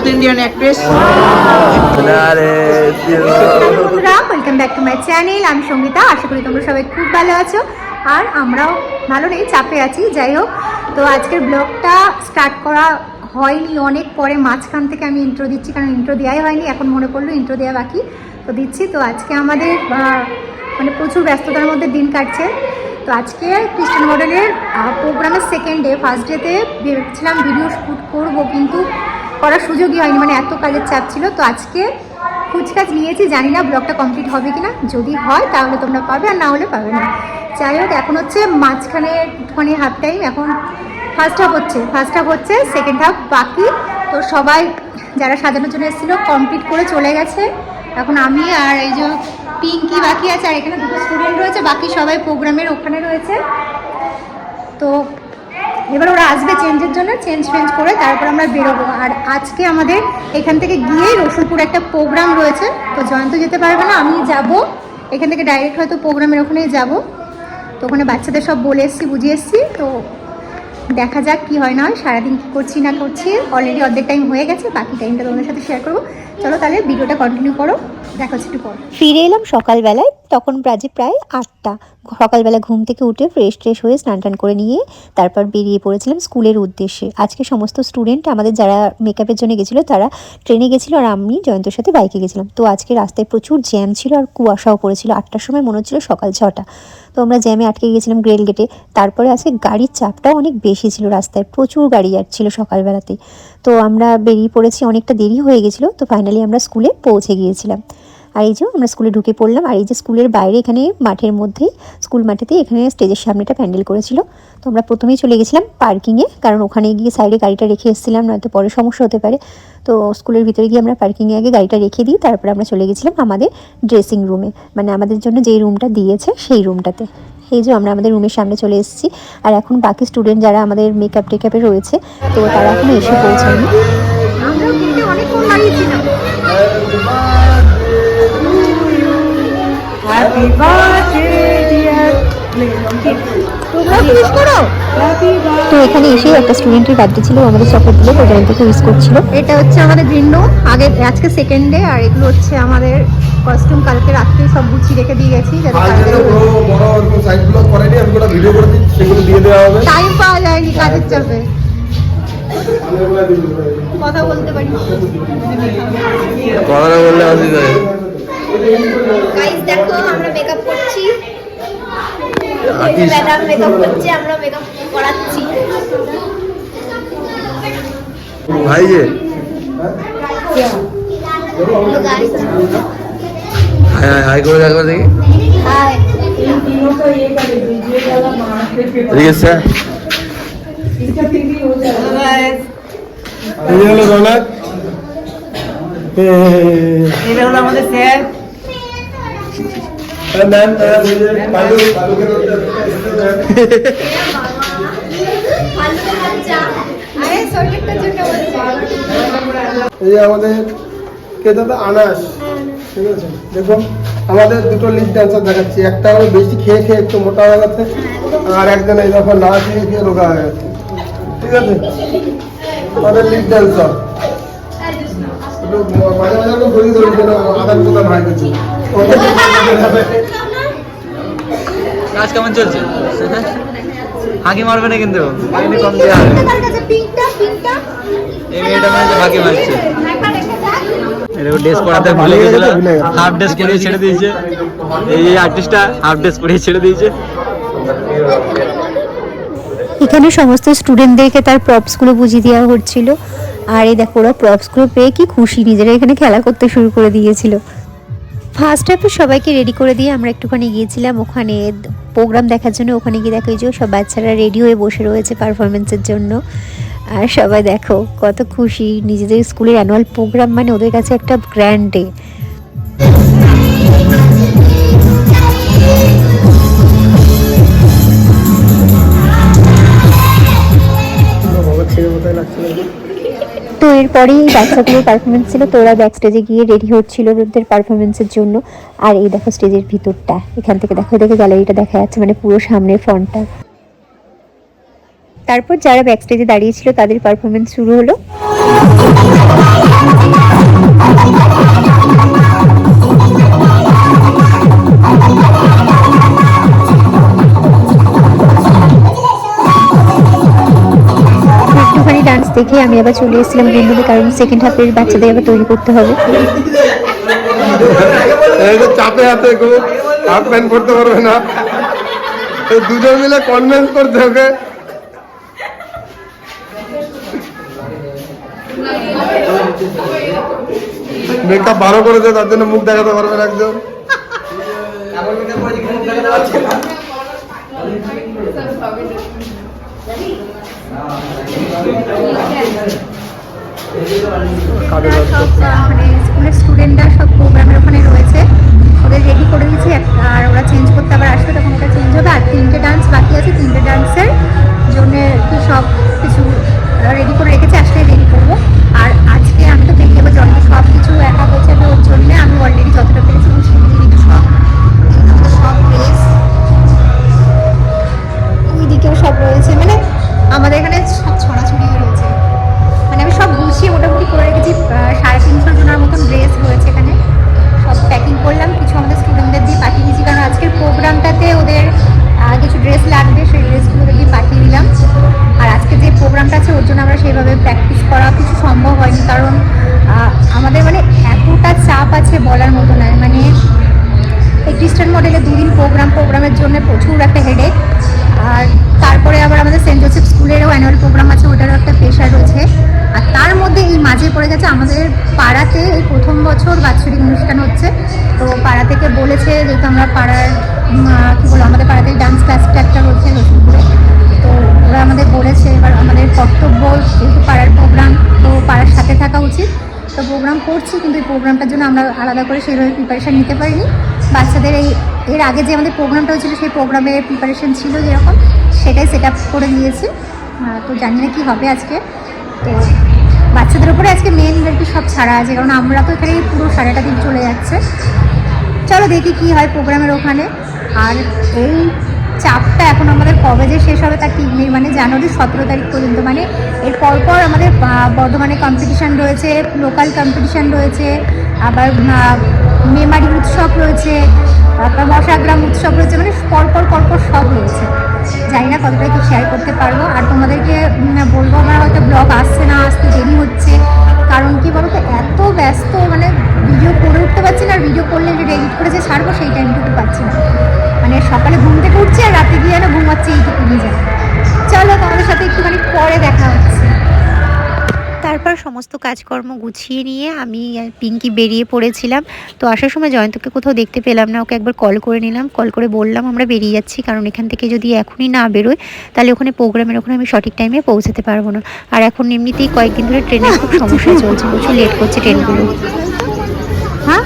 South Indian actress welcome back to my channel আমি সঙ্গীতা আশা করি তোমরা সবাই খুব ভালো আছো। আর আমরাও ভালো নেই, চাপে আছি। যাই হোক, তো আজকের ব্লগটা স্টার্ট করা হয়নি। অনেক পরে মাঝখান থেকে আমি ইন্ট্রো দিচ্ছি, কারণ ইন্ট্রো দেওয়াই হয়নি। এখন মনে পড়ল ইন্ট্রো দেওয়া বাকি। তো দিচ্ছি। তো আজকে আমাদের মানে প্রচুর ব্যস্ততার মধ্যে দিন কাটছে। তো আজকে খ্রিস্টান মডেলের প্রোগ্রামের সেকেন্ড ডে ফার্স্ট ডেতে ভেবেছিলাম ভিডিও শ্যুট করব, কিন্তু করার সুযোগই হয়নি মানে এত কাজের চাপ ছিল। তো আজকে কুচকাজ নিয়েছি, জানি না ব্লগটা কমপ্লিট হবে কিনা। যদি হয়, তাহলে তোমরা পাবে, আর না হলে পাবে না। যাই হোক, এখন হচ্ছে মাঝখানে একটুখানি হাফ টাইম এখন ফার্স্ট হাফ হচ্ছে ফার্স্ট হাফ হচ্ছে সেকেন্ড হাফ বাকি। তো সবাই যারা সাজানোর জন্য এসেছিল কমপ্লিট করে চলে গেছে। এখন আমি আর এই যে পিঙ্কি বাকি আছে? আর এখানে দুটো স্টুডেন্ট রয়েছে, বাকি সবাই প্রোগ্রামের ওখানে রয়েছে। তো এবার ওরা আসবে চেঞ্জের জন্য চেঞ্জ ফেঞ্জ করে তারপর আমরা বেরোবো। আর আজকে আমাদের এখান থেকে গিয়েই রসুলপুর একটা প্রোগ্রাম রয়েছে, তো জয়ন্ত যেতে পারবে না, আমি যাব। এখান থেকে ডাইরেক্ট হয়তো প্রোগ্রামের ওখানেই যাব। তো ওখানে বাচ্চাদের সব বলে এসেছি, বুঝিয়ে এসছি, তো দেখা যাক কি হয় না হয়। সারাদিন কী করছি, না করছি। অলরেডি অর্ধেক টাইম হয়ে গেছে, বাকি টাইমটা তোমাদের সাথে শেয়ার করব। চলো তাহলে ভিডিওটা কন্টিনিউ করো। ফিরে এলাম সকালবেলায়, তখন বাজে প্রায় আটটা। সকালবেলা ঘুম থেকে উঠে ফ্রেশ ট্রেশ হয়ে স্নান টান করে নিয়ে তারপর বেরিয়ে পড়েছিলাম স্কুলের উদ্দেশ্যে। আজকে সমস্ত স্টুডেন্ট আমাদের যারা মেকআপের জন্য গেছিল, তারা ট্রেনে গেছিল আর আমি, জয়ন্তর সাথে বাইকে গেছিলাম। তো আজকে রাস্তায় প্রচুর জ্যাম ছিল আর কুয়াশাও পড়েছিল। আটটার সময় মনে হচ্ছিল সকাল ছটা। তো আমরা জ্যামে আটকে গিয়েছিলাম গ্রেল গেটে। তারপরে আজকে গাড়ির চাপটাও অনেক বেশি ছিল রাস্তায়। প্রচুর গাড়ি যাচ্ছিল সকালবেলাতে তো আমরা বেরিয়ে পড়েছি, অনেকটা দেরি হয়ে গেছিল। তো ফাইনালি আমরা স্কুলে পৌঁছে গিয়েছিলাম। আর এই যে আমরা স্কুলে ঢুকে পড়লাম, আর এই যে স্কুলের বাইরে এখানে মাঠের মধ্যেই স্কুল মাঠেতেই এখানে স্টেজের সামনে সামনেটা প্যান্ডেল করেছিল। তো আমরা প্রথমেই চলে গেছিলাম পার্কিংয়ে কারণ ওখানে গিয়ে সাইডে গাড়িটা রেখে এসেছিলাম, নয়তো পরে সমস্যা হতে পারে। তো স্কুলের ভিতরে গিয়ে আমরা পার্কিংয়ে আগে গাড়িটা রেখে দিই, তারপরে আমরা চলে গেছিলাম আমাদের ড্রেসিং রুমে মানে আমাদের জন্য যেই রুমটা দিয়েছে, সেই রুমটাতে এই যে আমরা আমাদের রুমের সামনে চলে এসেছি। আর এখন বাকি স্টুডেন্ট যারা আমাদের মেকআপ টেকআপে রয়েছে, তো তারা এখন এসে পৌঁছায়নি। দাঁড়িয়েছিলাম হ্যাপি বার্থডে ডিয়ার তো এখানে এসেই একটা স্টুডেন্টের বার্থডে ছিল আমাদের চকলেট দিল তো জয়ন্তকে উইস করছিল। এটা হচ্ছে আমাদের রুম আগে আজকে সেকেন্ড ডে আর এগুলো হচ্ছে আমাদের কস্টিউম কালকে রাত্রে সব গুছিয়ে রেখে দিয়ে গেছি টাইম পাওয়া যায়নি কাজের চাপে। কথা বলতে পারি। বললে অসুবিধা গাইস দেখো আমরা মেকআপ করছি. ম্যাডাম মেকআপ করছে আমরা মেকআপ করাচ্ছি। ভাই যে। হাই হাই হাই করে দেখো দেখি। হাই এদিকে স্যার এই হলো রৌনক। এটা হলো আমাদের স্যার। ম্যাম এই আমাদের কে দাদা আনাস, ঠিক আছে? দেখো আমাদের দুটো লিড ড্যান্সার দেখাচ্ছি। একটা বেশি খেয়ে খেয়ে একটু মোটা হয়ে গেছে, আর একজন এই দেখো না খেয়ে খেয়ে রোগা হয়ে গেছে। ঠিক আছে? আমাদের লিড ড্যান্সার একটু মাঝে মাঝে ঘুরিয়ে ধরি, যেন আদান প্রদান হয় কিছু। কাজ কেমন চলছে? হাঁকি মারবে না কিন্তু। কম এখানে সমস্ত স্টুডেন্টদেরকে তার প্রপসগুলো বুঝিয়ে দেওয়া হচ্ছিল। আর এই দেখো ওরা প্রপসগুলো পেয়ে কি খুশি। নিজেরা এখানে খেলা করতে শুরু করে দিয়েছিল। ফার্স্ট হাফে সবাইকে রেডি করে দিয়ে আমরা একটুখানি গিয়েছিলাম। ওখানে প্রোগ্রাম দেখার জন্য ওখানে গিয়ে দেখো যে সব বাচ্চারা রেডি হয়ে বসে রয়েছে পারফরমেন্সের জন্য। আর সবাই দেখো কত খুশি। নিজেদের স্কুলের অ্যানুয়াল প্রোগ্রাম মানে ওদের কাছে একটা গ্র্যান্ডে তো এরপরেই বাচ্চাগুলোর পারফরমেন্স ছিল, তো ওরা ব্যাক স্টেজে গিয়ে রেডি হচ্ছিল ওদের পারফরমেন্সের জন্য। আর এই দেখো স্টেজের ভিতরটা, এখান থেকে দেখো, দেখে গ্যালারিটা দেখা যাচ্ছে মানে পুরো সামনের ফ্রন্টটা তারপর যারা ব্যাক স্টেজে দাঁড়িয়েছিল তাদের পারফরমেন্স শুরু হলো। দেখে আমি আবার চলে এসেছিলাম গ্রিনরুমে কারণ সেকেন্ড হাফের বাচ্চাদের আবার তৈরি করতে হবে। চাপে খুব হাফ প্যান্ট পরতে পারবে না। দুজন মিলে কনভেন্স করতে হবে মেকআপ ভালো করেছে, তার জন্য মুখ দেখাতে পারবে না একজন। সব মানে স্কুলের স্টুডেন্টরা সব প্রোগ্রামের ওখানে রয়েছে। ওদের রেডি করে দিয়েছি আর ওরা চেঞ্জ করতে আবার আসবে তখন ওটা চেঞ্জ হবে। আর তিনটে ডান্স বাকি আছে তিনটে ডান্সের জন্য কি সব কিছু রেডি করে রেখেছি আজকে রেডি করব। আর আজকে আমি তো দেখে যাব জলকে সব কিছু একা গোছাবে ওর জন্য আমি অলরেডি যতটা পেরেছি দিই সব সব ড্রেস ওই দিকেও সব রয়েছে। মানে আমাদের এখানে সব ছড়াছড়ি রয়েছে। প্রেশার রয়েছে। আর তার মধ্যে এই মাঝে পড়ে গেছে, আমাদের পাড়াতে এই প্রথম বছর বাৎসরিক অনুষ্ঠান হচ্ছে। তো পাড়া থেকে বলেছে যেহেতু আমরা পাড়ার কী বলব, আমাদের পাড়াতে ডান্স ক্লাসটা একটা রয়েছে রসুলপুরে তো ওরা আমাদের বলেছে, এবার আমাদের কর্তব্য যেহেতু পাড়ার প্রোগ্রাম তো পাড়ার সাথে থাকা উচিত। তো প্রোগ্রাম করছি, কিন্তু এই প্রোগ্রামটার জন্য আমরা আলাদা করে সেইভাবে প্রিপারেশান নিতে পারিনি। বাচ্চাদের এই, এর আগে যে আমাদের প্রোগ্রামটা হয়েছিল, সেই প্রোগ্রামের প্রিপারেশান ছিল যেরকম, সেটাই সেট আপ করে দিয়েছি। তো জানি না কী হবে আজকে। তো বাচ্চাদের উপরে আজকে মেন আর কি সব ছাড়া আছে, কারণ আমরা তো এখানে পুরো সারাটা দিন চলে যাচ্ছে। চলো দেখি কি হয় প্রোগ্রামের ওখানে। আর এই চাপটা এখন আমাদের কবে যে শেষ হবে তার ঠিক নেই মানে জানুয়ারি সতেরো তারিখ পর্যন্ত মানে এর পরপর আমাদের বর্ধমানে কম্পিটিশান রয়েছে লোকাল কম্পিটিশান রয়েছে, আবার মেমারি উৎসব রয়েছে, তারপর মশাগ্রাম উৎসব রয়েছে মানে পরপর পরপর সব রয়েছে। জানি না কতটা কি শেয়ার করতে পারব। আর তোমাদেরকে বলব, আমার হয়তো ব্লগ আসছে না, আসতে দেরি হচ্ছে। কারণ কি বলো তো এত ব্যস্ত মানে ভিডিও করে উঠতে পারছি না, আর ভিডিও করলে যেটা এডিট করে যে ছাড়বো, সেই টাইমটুকু পাচ্ছি না। মানে সকালে ঘুম থেকে উঠছি, আর রাতে গিয়ে না ঘুমাচ্ছি, এইটুকু নিয়ে যায়। চলো তোমাদের সাথে একটুখানি পরে দেখা হচ্ছে। তারপর সমস্ত কাজকর্ম গুছিয়ে নিয়ে আমি পিঙ্কি বেরিয়ে পড়েছিলাম। তো আসার সময় জয়ন্তকে কোথাও দেখতে পেলাম না, ওকে একবার কল করে নিলাম। কল করে বললাম, আমরা বেরিয়ে যাচ্ছি, কারণ এখান থেকে যদি এখনই না বেরোয়, তাহলে ওখানে প্রোগ্রামের ওখানে আমি সঠিক টাইমে পৌঁছাতে পারব না। আর এখন এমনিতেই কয়েকদিন ধরে ট্রেনের খুব সমস্যা চলছে, প্রচুর লেট করছে ট্রেনগুলো হ্যাঁ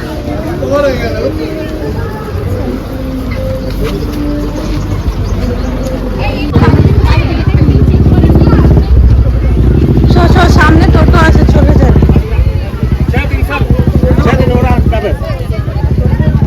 সামনে টোটো আছে চলে যাবে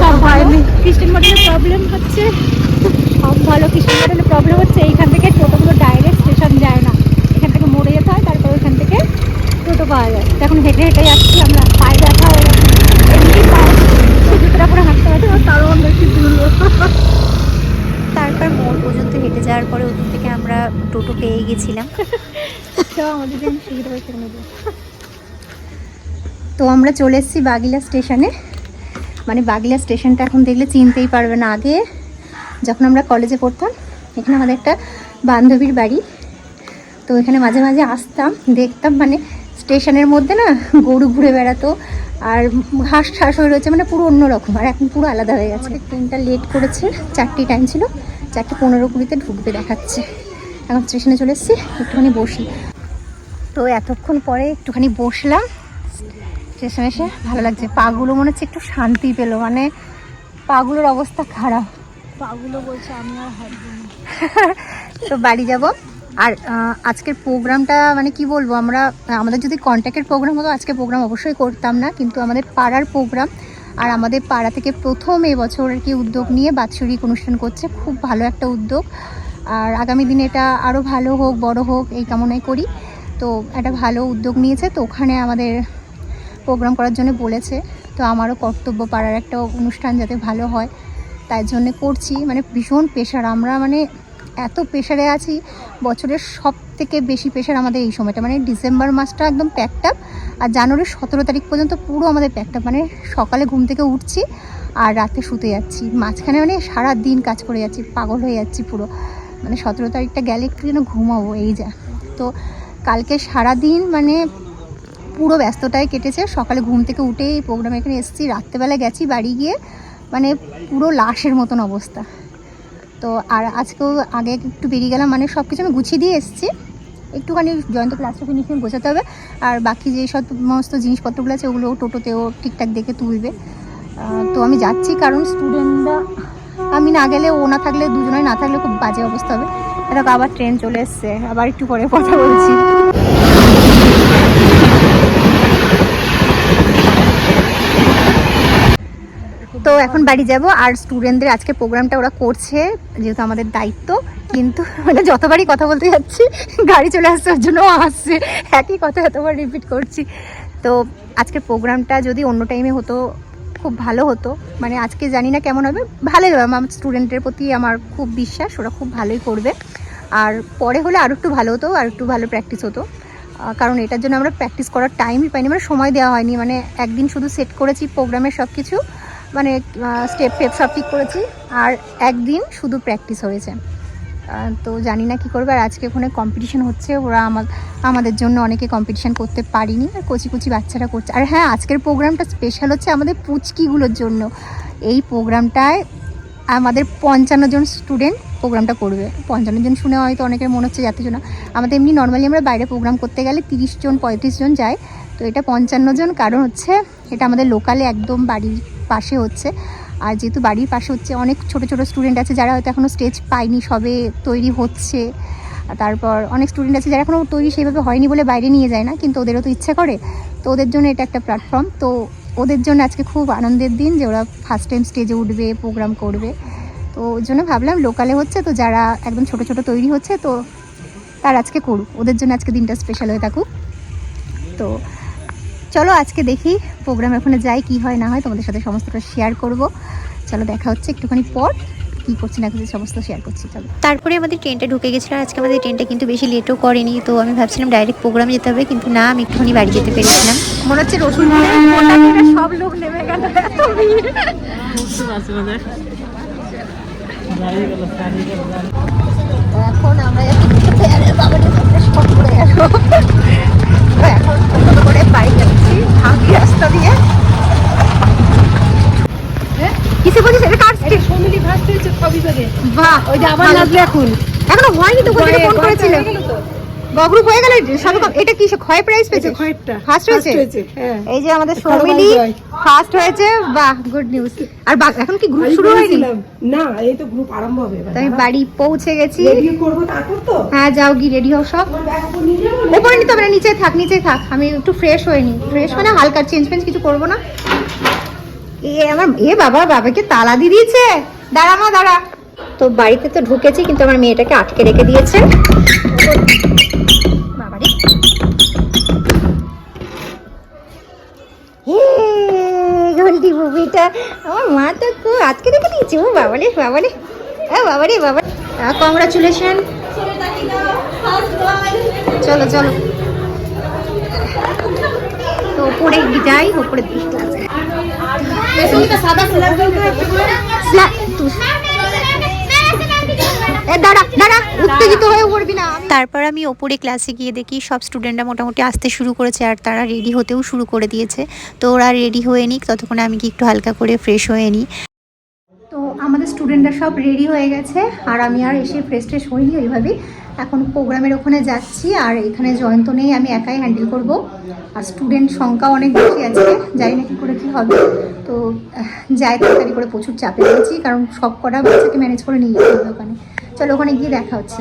সব হয়নি খ্রিস্টান মডেলের প্রবলেম হচ্ছে সব ভালো খ্রিস্টান মডেলের প্রবলেম হচ্ছে এইখান থেকে টোটোগুলো ডাইরেক্ট স্টেশন যায় না এখান থেকে মোড়ে যেতে হয় তারপর ওখান থেকে টোটো পাওয়া যায় তো এখন হেঁটে হেঁটে যাচ্ছি আমরা পায়ে ব্যথা হয়ে গেছে এমনি পায়ে জুতোটা পরে হাঁটতে পারছি না তারও বেশি দূর তারপর মোড় পর্যন্ত হেঁটে যাওয়ার পরে ওখান থেকে আমরা টোটো পেয়ে গেছিলাম তো আমরা চলে এসেছি বাগিলা স্টেশনে। মানে বাগিলা স্টেশনটা এখন দেখলে চিনতেই পারবে না আগে। যখন আমরা কলেজে পড়তাম, এখানে আমাদের একটা বান্ধবীর বাড়ি। তো এখানে মাঝে মাঝে আসতাম, দেখতাম মানে স্টেশনের মধ্যে না গরু ঘুরে বেড়াতো, আর ঘাস ঠাস হয়ে রয়েছে মানে পুরো অন্যরকম, আর এখন পুরো আলাদা হয়ে গেছে। ট্রেনটা লেট করেছে, চারটি টাইম ছিল, চারটে পনেরো কুড়িতে ঢুকবে দেখাচ্ছে। এখন স্টেশনে চলে এসেছি, একটুখানি বসি। তো এতক্ষণ পরে একটুখানি বসলাম। স্টেশনে এসে ভালো লাগছে। পাগুলো মনে হচ্ছে একটু শান্তি পেল। মানে পাগুলোর অবস্থা খারাপ। পাগুলো বলছে আমি আর তো বাড়ি যাব। আর আজকের প্রোগ্রামটা মানে কি বলব? আমরা আমাদের যদি কন্ট্যাক্টের প্রোগ্রাম হতো আজকে প্রোগ্রাম অবশ্যই করতাম না। কিন্তু আমাদের পাড়ার প্রোগ্রাম আর আমাদের পাড়া থেকে প্রথম এবছর আর কি উদ্যোগ নিয়ে বাৎসরিক অনুষ্ঠান করছে। খুব ভালো একটা উদ্যোগ। আর আগামী দিনে এটা আরও ভালো হোক বড় হোক এই কামনাই করি। তো একটা ভালো উদ্যোগ নিয়েছে, তো ওখানে আমাদের প্রোগ্রাম করার জন্য বলেছে। তো আমারও কর্তব্য পাড়ার একটা অনুষ্ঠান যাতে ভালো হয়। তাই জন্যে করছি মানে ভীষণ প্রেশার আমরা মানে এত প্রেশারে আছি, বছরের সব থেকে বেশি প্রেশার আমাদের এই সময়টা। মানে ডিসেম্বর মাসটা একদম প্যাকটাপ আর জানুয়ারির সতেরো তারিখ পর্যন্ত পুরো আমাদের প্যাকটাপ মানে সকালে ঘুম থেকে উঠছি, আর রাতে শুতে যাচ্ছি। মাঝখানে মানে সারা দিন কাজ করে যাচ্ছি, পাগল হয়ে যাচ্ছি পুরো। মানে সতেরো তারিখটা গেলে একটু যেন ঘুমাবো, এই যা। তো কালকে সারা দিন মানে পুরো ব্যস্ততায় কেটেছে। সকালে ঘুম থেকে উঠে এই প্রোগ্রামে এখানে এসেছি। রাত্রেবেলা গেছি বাড়ি গিয়ে। মানে পুরো লাশের মতন অবস্থা। তো আর আজকেও আগে একটু বেরিয়ে গেলাম। মানে সব কিছু আমি গুছিয়ে দিয়ে এসেছি। একটুখানি জয়ন্ত ক্লাসটা ফিনিশিং গোছাতে হবে। আর বাকি যে সব সমস্ত জিনিসপত্রগুলো আছে ওগুলো টোটোতেও ঠিকঠাক দেখে তুলবে। তো আমি যাচ্ছি। কারণ স্টুডেন্টরা আমি না গেলে ও না থাকলে, দুজনে না থাকলে খুব বাজে অবস্থা হবে। দেখো আবার ট্রেন চলে এসছে। আবার একটু পরে কথা বলছি। তো এখন বাড়ি যাব, আর স্টুডেন্টদের আজকে প্রোগ্রামটা ওরা করছে, যেহেতু আমাদের দায়িত্ব, কিন্তু মানে যতবারই কথা বলতে যাচ্ছি, গাড়ি চলে আসছে, ওর জন্য আসছে। একই কথা এতবার রিপিট করছি। তো আজকের প্রোগ্রামটা যদি অন্য টাইমে হতো, খুব ভালো হতো। মানে আজকে জানি না কেমন হবে, ভালোই হবে। আমার স্টুডেন্টের প্রতি আমার খুব বিশ্বাস, ওরা খুব ভালোই করবে। আর পরে হলে আরও একটু ভালো হতো, আর একটু ভালো প্র্যাকটিস হতো। কারণ এটার জন্য আমরা প্র্যাকটিস করার টাইমই পাইনি মানে সময় দেওয়া হয়নি। মানে একদিন শুধু সেট করেছি প্রোগ্রামের সব কিছু মানে স্টেপ ফেপ সব ঠিক করেছি, আর একদিন শুধু প্র্যাকটিস হয়েছে। তো জানি না কী করবে, আর আজকে ওখানে কম্পিটিশন হচ্ছে, ওরা আমার আমাদের জন্য অনেকে কম্পিটিশন করতে পারিনি, আর কচি কচি বাচ্চারা করছে। আর হ্যাঁ আজকের প্রোগ্রামটা স্পেশাল হচ্ছে আমাদের পুচকিগুলোর জন্য। এই প্রোগ্রামটায় আমাদের পঞ্চান্ন জন স্টুডেন্ট প্রোগ্রামটা করবে। পঞ্চান্ন জন শুনে হয়তো অনেকের মনে হচ্ছে যাতে না। আমাদের এমনি নর্মালি আমরা বাইরে প্রোগ্রাম করতে গেলে তিরিশ জন, পঁয়ত্রিশ জন যায় তো এটা পঞ্চান্ন জন, কারণ হচ্ছে এটা আমাদের লোকালে একদম বাড়ির পাশে হচ্ছে। আর যেহেতু বাড়ির পাশে হচ্ছে অনেক ছোট ছোট স্টুডেন্ট আছে যারা হয়তো এখনও স্টেজ পায়নি, সবে তৈরি হচ্ছে। তারপর অনেক স্টুডেন্ট আছে যারা এখনও তৈরি সেইভাবে হয়নি বলে বাইরে নিয়ে যায় না, কিন্তু ওদেরও তো ইচ্ছা করে। তো ওদের জন্য এটা একটা প্ল্যাটফর্ম তো ওদের জন্য আজকে খুব আনন্দের দিন যে ওরা ফার্স্ট টাইম স্টেজে উঠবে, প্রোগ্রাম করবে। তো ওই জন্য ভাবলাম লোকালে হচ্ছে তো যারা একদম ছোট ছোট তৈরি হচ্ছে তো তার আজকে করুক। ওদের জন্য আজকে দিনটা স্পেশাল হয়ে থাকুক। তো চলো আজকে দেখি প্রোগ্রাম ওখানে যাই কি হয় না হয় তোমাদের সাথে সমস্তটা শেয়ার করব। চলো দেখা হচ্ছে একটুখানি পর কী করছি না করছি সমস্ত শেয়ার করছি চলো। তারপরে আমাদের ট্রেনটা ঢুকে গেছিল আর আজকে আমাদের ট্রেনটা কিন্তু বেশি লেটও করেনি তো আমি ভাবছিলাম ডাইরেক্ট প্রোগ্রামে যেতে হবে কিন্তু না আমি একটুখানি বাড়ি যেতে পেরেছিলাম। মনে হচ্ছে রসুন সব লোক নেমে গেল এত ভিড়। তো এখন আমরা যাচ্ছি ঘুরতে। আরে বাবা রে, বাবা রে, সব পড়ে গেল। তো এখন করে বাড়ি যাচ্ছি ভাঙি রাস্তা দিয়ে কিসে বলছিস এটা কার স্টেজ ফ্যামিলি ফার্স্ট হয়েছে কবিবারে বাহ ওই যে আবার ভালো। এখন এখনও হয়নি তো কোথায় ফোন করেছিল হয়ে গেল। হয়ে সবে এটা কি ক্ষয় প্রাইস পেয়েছে এটা ফার্স্ট হয়েছে হ্যাঁ এই যে আমাদের সৌমিলি ফার্স্ট হয়েছে বাহ গুড নিউজ আর এখন কি গ্রুপ শুরু হয়নি? না এই তো গ্রুপ আরম্ভ হবে আমি বাড়ি পৌঁছে গেছি। রেডিও করব তারপর তো? হ্যাঁ যাও গি রেডি হও সব। ওপরে নিতে হবে না নিচে থাক নিচে থাক। আমি একটু ফ্রেশ হয়ে নি ফ্রেশ মানে হালকা চেঞ্জ ফেঞ্জ কিছু করব না। এ আমার এ বাবা বাবাকে তালা দিয়ে দিয়েছে। দাঁড়া মা দাঁড়া। তো বাড়িতে তো ঢুকেছি কিন্তু আমার মেয়েটাকে আটকে রেখে দিয়েছে। গন্ডি আমার মা তো খুব আজকে দেখে দিয়েছে ও বাবারে বাবারে। ও বাবারে বাবা কংগ্রাচুলেশন চলো চলো। তো উপরে যাই উপরে দিই ক্লাসে দাঁড়া দাঁড়া উত্তেজিত হয়ে পড়বি না তারপর আমি ওপরে ক্লাসে গিয়ে দেখি সব স্টুডেন্টরা মোটামুটি আসতে শুরু করেছে আর তারা রেডি হতেও শুরু করে দিয়েছে। তো ওরা রেডি হয়ে নিক ততক্ষণে আমি কি একটু হালকা করে ফ্রেশ হয়ে নিই। তো আমাদের স্টুডেন্টরা সব রেডি হয়ে গেছে আর আমি আর এসে ফ্রেশ ট্রেশ হইনি ওইভাবেই। এখন প্রোগ্রামের ওখানে যাচ্ছি আর এখানে জয়ন্ত নেই আমি একাই হ্যান্ডেল করব। আর স্টুডেন্ট সংখ্যা অনেক বেশি আছে জানি না কী করে কী হবে। তো যাই তাড়াতাড়ি করে প্রচুর চাপে রয়েছি কারণ সব কটা বাচ্চাকে ম্যানেজ করে নিয়ে যেতে হবে ওখানে। চলো ওখানে গিয়ে দেখা হচ্ছে।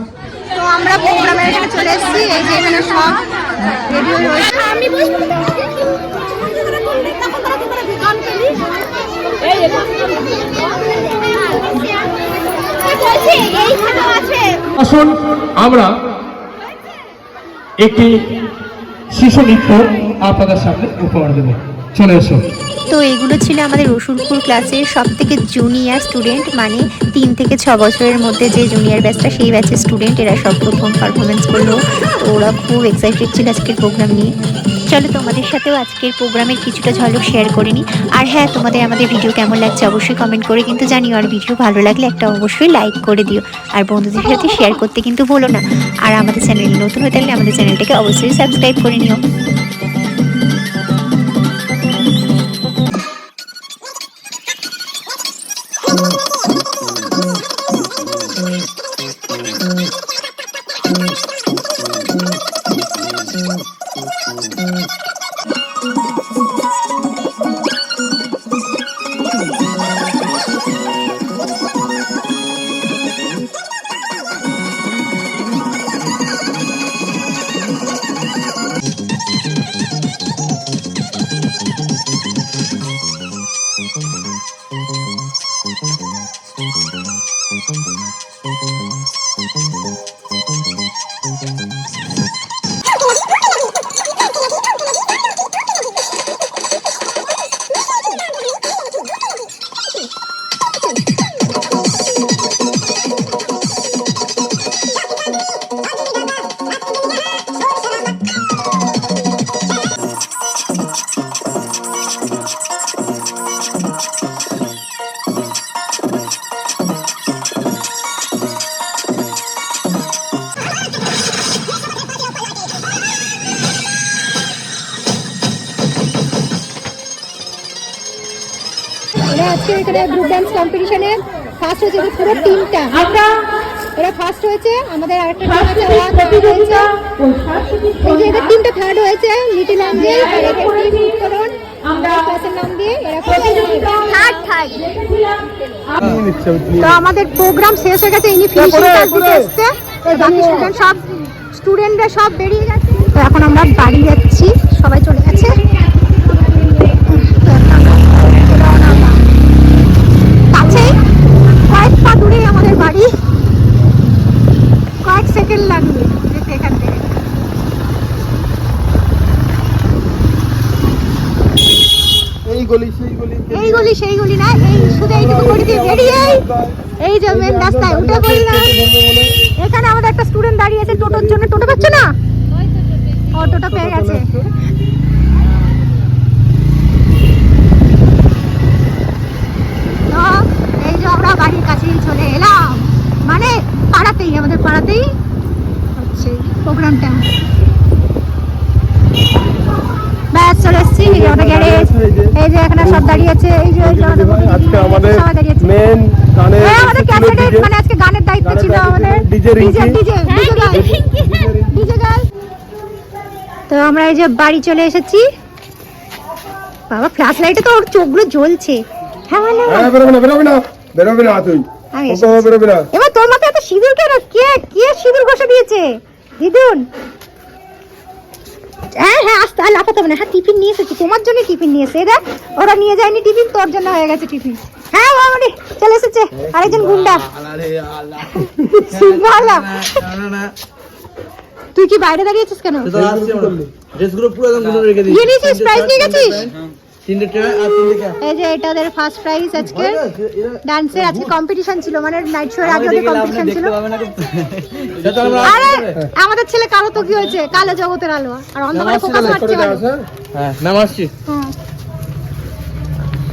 তো আমরা প্রোগ্রামের এখানে চলে এসেছি এই যে এখানে সব রেডি আমি আসুন আমরা একটি শিশু নৃত্য আপনাদের সামনে উপহার দেব। চলে এসো। তো এগুলো ছিল আমাদের রসুলপুর ক্লাসের সব থেকে জুনিয়র স্টুডেন্ট মানে তিন থেকে ছ বছরের মধ্যে যে জুনিয়র ব্যাচটা সেই ব্যাচের স্টুডেন্ট এরা সব প্রথম পারফরমেন্স করল। তো ওরা খুব এক্সাইটেড ছিল আজকের প্রোগ্রাম নিয়ে। চলো তোমাদের সাথেও আজকের প্রোগ্রামের কিছুটা ঝলক শেয়ার করে নিই। আর হ্যাঁ তোমাদের আমাদের ভিডিও কেমন লাগছে অবশ্যই কমেন্ট করে কিন্তু জানিও। আর ভিডিও ভালো লাগলে একটা অবশ্যই লাইক করে দিও। আর বন্ধুদের সাথে শেয়ার করতে কিন্তু ভুলো না। আর আমাদের চ্যানেল নতুন হয়ে থাকলে আমাদের চ্যানেলটাকে অবশ্যই সাবস্ক্রাইব করে নিও। এরা আজকে এখানে গ্রুপ ডান্স কম্পিটিশনে ফার্স্ট হয়েছে এদের পুরো টিমটা আমরা এরা ফার্স্ট হয়েছে আমাদের আরেকটা টিম আছে ওরা এই যে এদের টিমটা থার্ড হয়েছে লিটিল অঞ্জেল আর এদের টিম উত্তরণ আমরা ক্লাসের নাম দিয়ে এরা থার্ড থার্ড তো আমাদের প্রোগ্রাম শেষ হয়ে গেছে ইনি ফিনিশিং দিতে এসছে। বাকি স্টুডেন্ট সব স্টুডেন্টরা সব বেরিয়ে গেছে। তো এখন আমরা বাড়ি যাচ্ছি সবাই চলে গেছে কাছেই কয়েক পা দূরেই আমাদের বাড়ি কয়েক সেকেন্ড লাগবে যেতে এখান থেকে এই গলি সেই গলি এই গলি সেই গলি না এই শুধু এইটুকু করে দিয়ে বেরিয়েই এই যে মেন রাস্তায়, উঠে পড়লাম এখানে আমাদের একটা স্টুডেন্ট দাঁড়িয়ে আছে, টোটোর জন্য। টোটো পাচ্ছে না? ও পেয়ে গেছে। এই যে আমরা বাড়ির কাছেই চলে এলাম। মানে পাড়াতেই, আমাদের পাড়াতেই হচ্ছে প্রোগ্রামটা চলে এসছি এই যে আমাদের গ্যারেজ এই যে এখানে সব দাঁড়িয়ে আছে এই যে এই যে আমাদের বন্ধু আজকে আমাদের সবাই দাঁড়িয়ে আছে। মেন গানের হ্যাঁ, আমাদের ক্যাসেটের মানে আজকে গানের দায়িত্ব ছিল আমাদের। DJ DJ DJ DJ girl তো আমরা এই যে বাড়ি চলে এসেছি। বাবা ফ্ল্যাশ লাইটে তো ওর চোখগুলো জ্বলছে। হ্যাঁ মানে হ্যাঁ। বেরোবে না বেরোবে না বেরোবে না তুই। আমি ও বাবা বেরোবে না। এবার তোর মাথায় এত সিঁদুর কেন? কে কে সিঁদুর ঘষে দিয়েছে? দিদুন। হ্যাঁ হ্যাঁ আস্তে আর লাফাতে হবে না। হ্যাঁ টিফিন নিয়ে এসেছি। তোমার জন্য টিফিন নিয়ে এসে দেখ ওরা নিয়ে যায়নি টিফিন তোর জন্য হয়ে গেছে টিফিন। হ্যাঁ বাবারে চলে এসেছে। আরেকজন গুন্ডা। তুই কি বাইরে দাঁড়িয়েছিস কেন? ড্রেসগুলো পুরো একদম রেখে নিয়ে নিয়েছিস? নিয়ে গেছিস? এই যে এটা ওদের ফার্স্ট প্রাইজ আজকে। ডান্সের আজকে কম্পিটিশন ছিল মানে নাইট আগে ওদের কম্পিটিশন ছিল। আরে আমাদের ছেলে কালো তো কি হয়েছে? কালো জগতের আলো। আর অন্ধকারে ফোকাস মারছে হ্যাঁ নাম আসছি। হ্যাঁ।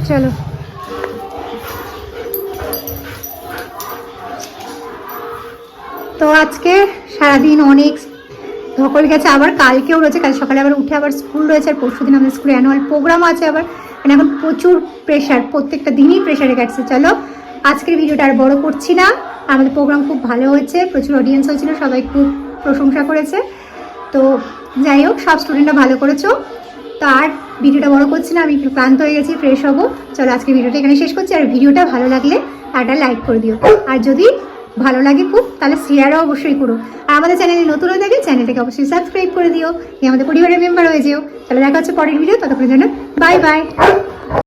চলো। তো আজকে সারাদিন অনেক ধকল গেছে, আবার কালকেও রয়েছে, কাল সকালে আবার উঠে আবার স্কুল রয়েছে, আর পরশু দিন আমাদের স্কুলে অ্যানুয়াল প্রোগ্রাম আছে আবার। মানে এখন প্রচুর প্রেশার প্রত্যেকটা দিনই প্রেশারে কাটছে। চলো, আজকের ভিডিওটা আর বড় করছি না। আমাদের প্রোগ্রাম খুব ভালো হয়েছে, প্রচুর অডিয়েন্স হয়েছিল, সবাই খুব প্রশংসা করেছে। তো যাই হোক, সব স্টুডেন্টরা ভালো করেছ। তো আর ভিডিওটা বড় করছি না, আমি একটু ক্লান্ত হয়ে গেছি ফ্রেশ হব। চলো আজকে ভিডিওটা এখানে শেষ করছি, আর ভিডিওটা ভালো লাগলে একটা লাইক করে দিও। আর যদি ভালো লাগে খুব, তাহলে শেয়ারও অবশ্যই করো। আর আমাদের চ্যানেলে নতুন হয়ে থাকে চ্যানেলটাকে অবশ্যই সাবস্ক্রাইব করে দিও। আমাদের পরিবারের মেম্বার হয়ে যেও। তাহলে দেখা হচ্ছে পরের ভিডিও ততক্ষণের জন্য বাই বাই